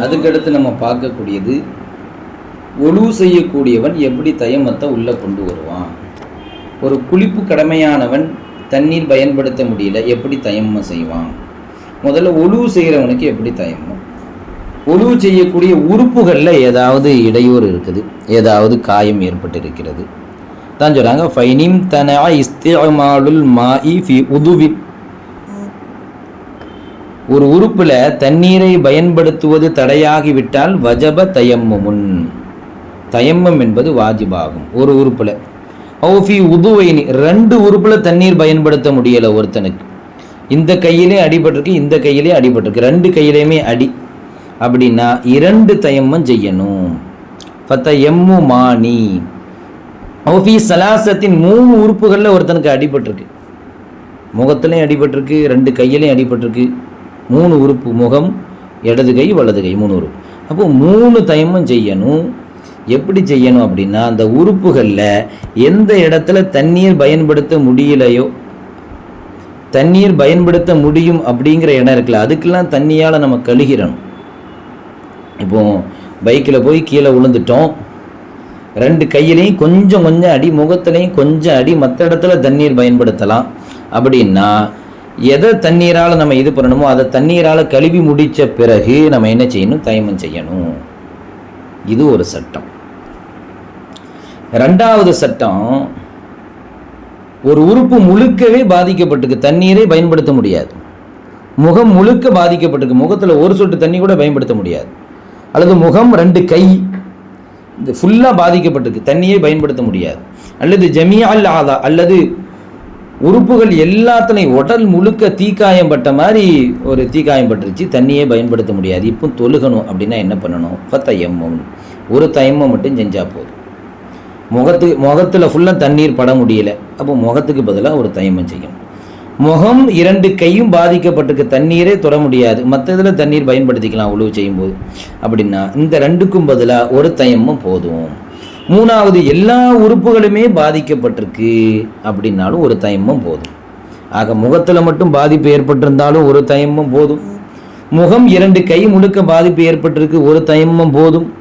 அதுக்கடுத்து நம்ம பார்க்கக்கூடியது ஒழு செய்யக்கூடியவன் எப்படி தயமத்தை உள்ளே கொண்டு வருவான்? ஒரு குளிப்பு கடமையானவன் தண்ணீர் பயன்படுத்த முடியல எப்படி தயம்மம் செய்வான்? முதல்ல ஒழு செய்கிறவனுக்கு எப்படி தயம்மம் ஒழு செய்யக்கூடிய உறுப்புகளில் ஏதாவது இடையூறு இருக்குது. ஏதாவது காயம் ஏற்பட்டு இருக்கிறது தான் சொல்கிறாங்க ஃபைனிம் தனா இஸ்திமாலுல் மாஇ ஃபி உதுவி. ஒரு உறுப்பில் தண்ணீரை பயன்படுத்துவது தடையாகிவிட்டால் வஜப தயம்முன் தயம்மம் என்பது வாஜிபாகும். ஒரு உறுப்பில். ஓஃபி உதுவைனி. ரெண்டு உறுப்பில் தண்ணீர் பயன்படுத்த முடியலை ஒருத்தனுக்கு. இந்த கையிலே அடிபட்டிருக்கு இந்த கையிலே அடிபட்டிருக்கு. ரெண்டு கையிலையுமே அடி. அப்படின்னா இரண்டு தயம்மம் செய்யணும். ஃபத்த எம்மு மானி ஓஃபி சலாசத்தின் மூணு உறுப்புகளில் ஒருத்தனுக்கு அடிபட்டிருக்கு. முகத்துலேயும் அடிபட்டிருக்கு ரெண்டு கையிலையும் அடிபட்டிருக்கு. மூணு உறுப்பு முகம் இடது கை வலது கை மூணு உறுப்பு. அப்போ மூணு தயமும் செய்யணும். எப்படி செய்யணும் அப்படின்னா அந்த உறுப்புகளில் எந்த இடத்துல தண்ணீர் பயன்படுத்த முடியலையோ தண்ணீர் பயன்படுத்த முடியும் அப்படிங்கிற இடம் இருக்குல்ல அதுக்கெல்லாம் தண்ணியால் நம்ம கழுகிறணும் இப்போ பைக்கில் போய் கீழே விழுந்துட்டோம். ரெண்டு கையிலையும் கொஞ்சம் கொஞ்சம் அடி முகத்துலையும் கொஞ்சம் அடி மற்ற இடத்துல தண்ணீர் பயன்படுத்தலாம். அப்படின்னா எதை தண்ணீரால் நம்ம இது பண்ணணுமோ அதை தண்ணீரால் கழுவி முடித்த பிறகு நம்ம என்ன செய்யணும்? தயமம் செய்யணும். இது ஒரு சட்டம். ரெண்டாவது சட்டம் ஒரு உறுப்பு முழுக்கவே பாதிக்கப்பட்டிருக்கு. தண்ணீரை பயன்படுத்த முடியாது. முகம் முழுக்க பாதிக்கப்பட்டிருக்கு. முகத்தில் ஒரு சொட்டு தண்ணி கூட பயன்படுத்த முடியாது. அல்லது முகம் ரெண்டு கை இது ஃபுல்லாக பாதிக்கப்பட்டிருக்கு. தண்ணியை பயன்படுத்த முடியாது. அல்லது ஜமியால் ஆதா அல்லது உறுப்புகள் எல்லாத்துலையும் உடல் முழுக்க தீக்காயம் பட்ட மாதிரி ஒரு தீக்காயம் பட்டுருச்சு தண்ணியே பயன்படுத்த முடியாது. இப்போ தொழுகணும் அப்படின்னா என்ன பண்ணணும்? இப்போ தயம்மம் ஒரு தயம்மம் மட்டும் செஞ்சால் போதும். முகத்து முகத்தில் ஃபுல்லாக தண்ணீர் பட முடியல. அப்போ முகத்துக்கு பதிலாக ஒரு தயம்மம் செய்யணும். முகம் இரண்டு கையும் பாதிக்கப்பட்டிருக்கு. தண்ணீரே தொட முடியாது. மற்ற இதில் தண்ணீர் பயன்படுத்திக்கலாம் உழவு செய்யும்போது. அப்படின்னா இந்த ரெண்டுக்கும் பதிலாக ஒரு தயமும் போதும். மூணாவது எல்லா உறுப்புகளுமே பாதிக்கப்பட்டிருக்கு. அப்படின்னாலும் ஒரு தயமும் போதும். ஆக முகத்தில் மட்டும் பாதிப்பு ஏற்பட்டிருந்தாலும் ஒரு தயமும் போதும். முகம் இரண்டு கை முழுக்க பாதிப்பு ஏற்பட்டிருக்கு. ஒரு தயமும் போதும்.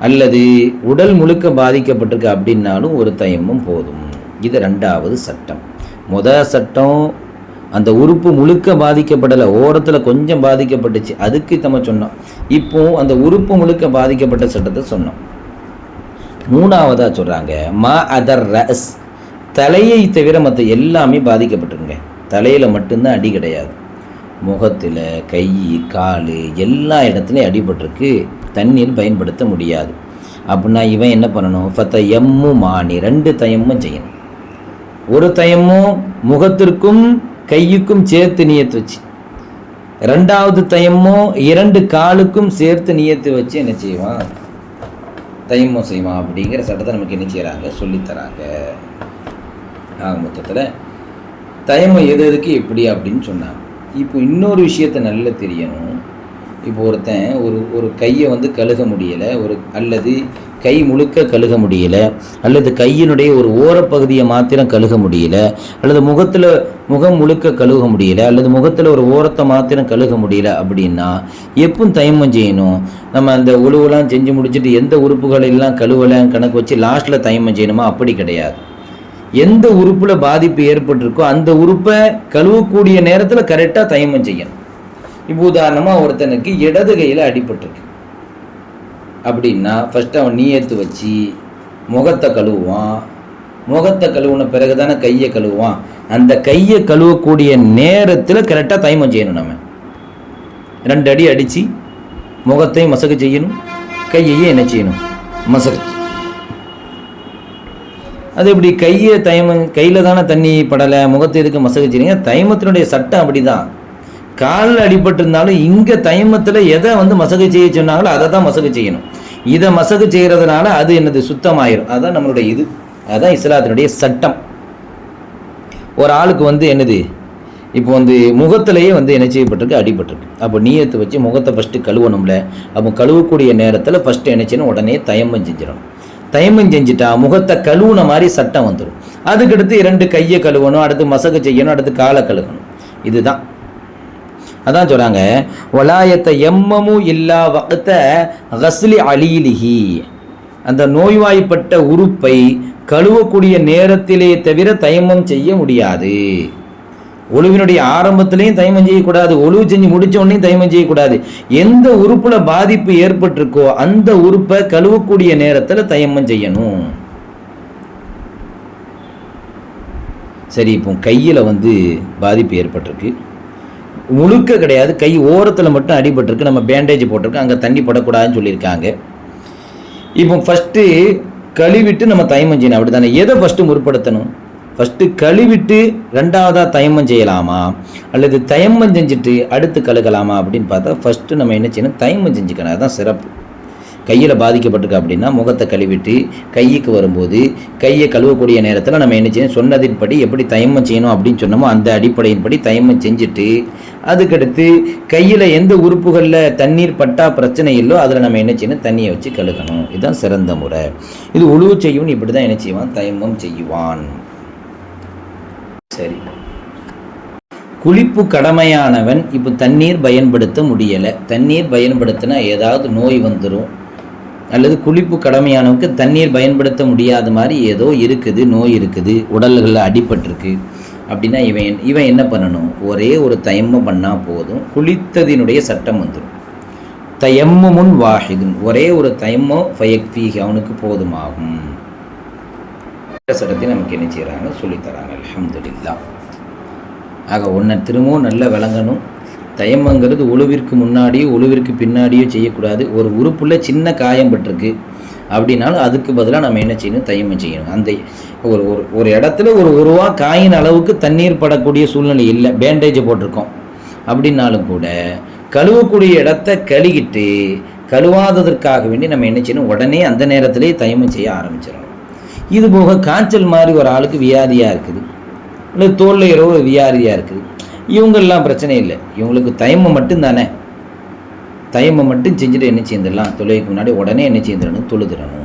அல்லது உடல் முழுக்க பாதிக்கப்பட்டிருக்கு. அப்படின்னாலும் ஒரு தயமும் போதும். இது ரெண்டாவது சட்டம். முத சட்டம் அந்த உறுப்பு முழுக்க பாதிக்கப்படலை ஓரத்தில் கொஞ்சம் பாதிக்கப்பட்டுச்சு. அதுக்கு நம்ம சொன்னோம். இப்போ அந்த உறுப்பு முழுக்க பாதிக்கப்பட்ட சட்டத்தை சொன்னோம். மூணாவதாக சொல்கிறாங்க மா அதர் ரஸ். தலையை தவிர மற்ற எல்லாமே பாதிக்கப்பட்டிருங்க. தலையில் மட்டும்தான் அடி கிடையாது. முகத்தில் கை கால் எல்லா இடத்துலையும் அடிபட்டிருக்கு. தண்ணீர் பயன்படுத்த முடியாது. அப்படின்னா இவன் என்ன பண்ணணும்? ஃபத்த எம்மு மானி. ரெண்டு தயமும் செய்யணும். ஒரு தயமும் முகத்திற்கும் கையுக்கும் சேர்த்து நியத்து வச்சு. ரெண்டாவது தயமோ இரண்டு காலுக்கும் சேர்த்து நியத்து வச்சு என்ன செய்வான்? தயமோ செய்வான் அப்படிங்கிற சட்டத்தை நமக்கு என்ன செய்கிறாங்க சொல்லித்தராங்க ஆக மொத்தத்தில் தயமம் எது எதுக்கு எப்படி அப்படின்னு சொன்னாங்க. இப்போ இன்னொரு விஷயத்த நல்லா தெரியணும். இப்போ ஒருத்தன் ஒரு ஒரு கையை வந்து கழுக முடியலை ஒரு அல்லது கை முழுக்க கழுக முடியல அல்லது கையினுடைய ஒரு ஓரப்பகுதியை மாத்திரம் கழுக முடியல அல்லது முகத்தில் முகம் முழுக்க கழுக முடியல அல்லது முகத்தில் ஒரு ஓரத்தை மாத்திரம் கழுக முடியல அப்படின்னா எப்பவும் தயமம் செய்யணும்? நம்ம அந்த உழுவெல்லாம் செஞ்சு முடிச்சுட்டு எந்த உறுப்புகள் எல்லாம் கழுவலாம் கணக்கு வச்சு லாஸ்ட்டில் தயமம் செய்யணுமா? அப்படி கிடையாது. எந்த உறுப்பில் பாதிப்பு ஏற்பட்டிருக்கோ அந்த உறுப்பை கழுவக்கூடிய நேரத்தில் கரெக்டாக தயமம் செய்யணும். இப்போ உதாரணமாக ஒருத்தனுக்கு இடது கையில் அடிபட்டிருக்கு. அப்படின்னா ஃபஸ்ட்டு அவன் நீயத்து வச்சு முகத்தை கழுவுவான். முகத்தை கழுவுன பிறகு தானே கையை கழுவுவான். அந்த கையை கழுவக்கூடிய நேரத்தில் கரெக்டாக தைமம் செய்யணும் நம்ம. ரெண்டு அடி அடித்து முகத்தையும் மசகு செய்யணும். கையையும் என்ன செய்யணும்? மசகு அது இப்படி கையை தைமம் கையில் தானே தண்ணி படலை முகத்தை எதுக்கு மசகு செய்யணும் தைமத்தினுடைய சட்டம் அப்படி தான் காலில் அடிபட்டிருந்தாலும் இங்கே தயமத்தில் எதை வந்து மசகு செய்ய சொன்னாங்களோ அதை தான் மசகு செய்யணும். இதை மசகு செய்கிறதுனால அது என்னது? சுத்தமாயிரும். அதான் நம்மளுடைய இது. அதான் இஸ்லாத்தினுடைய சட்டம். ஒரு ஆளுக்கு வந்து என்னது? இப்போ வந்து முகத்திலேயே வந்து என்ன செய்யப்பட்டிருக்கு? அடிபட்டிருக்கு. அப்போ நீயத்தை வச்சு முகத்தை ஃபஸ்ட்டு கழுவணும்ல. அப்போ கழுவக்கூடிய நேரத்தில் ஃபஸ்ட்டு என்ன செய்யணும்? உடனே தயம்பம் செஞ்சிடணும். தயமம் செஞ்சுட்டா முகத்தை கழுவுன மாதிரி சட்டம் வந்துடும் அதுக்கடுத்து இரண்டு கையை கழுவணும் அடுத்து மசகு செய்யணும் அடுத்து காலை கழுவணும். இதுதான். அதான் சொல்றாங்க வலாயத்தை எம்மமும் இல்லா வகத்த ஹஸ்லி அலீலிஹி. அந்த நோய்வாய்ப்பட்ட உறுப்பை கழுவக்கூடிய நேரத்திலே தவிர தயமம் செய்ய முடியாது. ஒழுவினுடைய ஆரம்பத்திலையும் தயமம் செய்யக்கூடாது ஒழுவு செஞ்சு முடிச்ச உடனே தயமம் செய்யக்கூடாது. எந்த உறுப்புல பாதிப்பு ஏற்பட்டிருக்கோ அந்த உறுப்பை கழுவக்கூடிய நேரத்தில் தயமம் செய்யணும். சரி இப்போ கையில் வந்து பாதிப்பு ஏற்பட்டிருக்கு. முழுக்க கிடையாது. கை ஓரத்தில் மட்டும் அடிபட்டிருக்கு. நம்ம பேண்டேஜ் போட்டிருக்கோம். அங்கே தண்ணி படக்கூடாதுன்னு சொல்லியிருக்காங்க. இப்போ ஃபஸ்ட்டு கழுவிட்டு நம்ம தயமம் செய்யணும். அப்படி தானே எதை ஃபஸ்ட்டு முற்படுத்தணும்? ஃபஸ்ட்டு கழுவிட்டு ரெண்டாவதாக தயமம் செய்யலாமா? அல்லது தயமம் செஞ்சுட்டு அடுத்து கழுகலாமா அப்படின்னு பார்த்தா ஃபஸ்ட்டு நம்ம என்ன செய்யணும்? தயமம் செஞ்சுக்கணும். அதுதான் சிறப்பு. கையில் பாதிக்கப்பட்டிருக்கு அப்படின்னா முகத்தை கழுவிட்டு கைக்கு வரும்போது கையை கழுவக்கூடிய நேரத்தில் நம்ம என்ன செய்யணும்? சொன்னதின்படி எப்படி தயமம் செய்யணும் அப்படின்னு சொன்னோமோ அந்த அடிப்படையின்படி தயமம் செஞ்சுட்டு அதுக்கடுத்து கையில் எந்த உறுப்புகளில் தண்ணீர் பட்டா பிரச்சனை இல்லோ அதில் நம்ம என்ன செய்யணும்? தண்ணியை வச்சு கழுகணும். இதுதான் சிறந்த முறை. இது உழுவு செய்யும் இப்படி தான் என்ன செய்வான்? தயமம் செய்வான். சரி. குளிப்பு கடமையானவன் இப்போ தண்ணீர் பயன்படுத்த முடியலை. தண்ணீர் பயன்படுத்தினா ஏதாவது நோய் வந்துடும் அல்லது குளிப்பு கடமையானவுக்கு தண்ணீர் பயன்படுத்த முடியாத மாதிரி ஏதோ இருக்குது நோய் இருக்குது உடல்களில் அடிபட்டிருக்கு அப்படின்னா இவன் இவன் என்ன பண்ணணும்? ஒரே ஒரு தயம்மம் பண்ணால் போதும் குளித்ததினுடைய சட்டம் வந்துடும் தயம்முன் வாஹிதுன் ஒரே ஒரு தயம்மோ ஃபயக்ஃபீஹி அவனுக்கு போதுமாகும். சட்டத்தை நமக்கு என்ன செய்கிறாங்க சொல்லித்தராங்க அலமதுல்லா ஆக ஒன்றை திரும்பவும் நல்லா விளங்கணும். தயமங்கிறது உழுவிற்கு முன்னாடியோ உழுவிற்கு பின்னாடியோ செய்யக்கூடாது. ஒரு உறுப்புள்ள சின்ன காயம் பட்டிருக்கு அப்படின்னாலும் அதுக்கு பதிலாக நம்ம என்ன செய்யணும்? தயமம் செய்யணும். அந்த ஒரு ஒரு ஒரு இடத்துல ஒரு உருவா காயின் அளவுக்கு தண்ணீர் படக்கூடிய சூழ்நிலை இல்லை. பேண்டேஜ் போட்டிருக்கோம். அப்படின்னாலும் கூட கழுவக்கூடிய இடத்த கழுகிட்டு கழுவாததற்காக வேண்டி நம்ம என்ன செய்யணும்? உடனே அந்த நேரத்திலேயே தயமம் செய்ய ஆரம்பிச்சிடணும். இது போக காய்ச்சல் மாதிரி ஒரு ஆளுக்கு வியாதியாக இருக்குது. இல்லை தோல்ல ஏதோ ஒரு வியாதியாக இருக்குது. இவங்கெல்லாம் பிரச்சனை இல்லை. இவங்களுக்கு தயமம் மட்டும் தானே தயமம் மட்டும் செஞ்சுட்டு என்ன செய்திடலாம் தொழுகைக்கு முன்னாடி உடனே என்ன செய்திடணும் தொழுதிடணும்.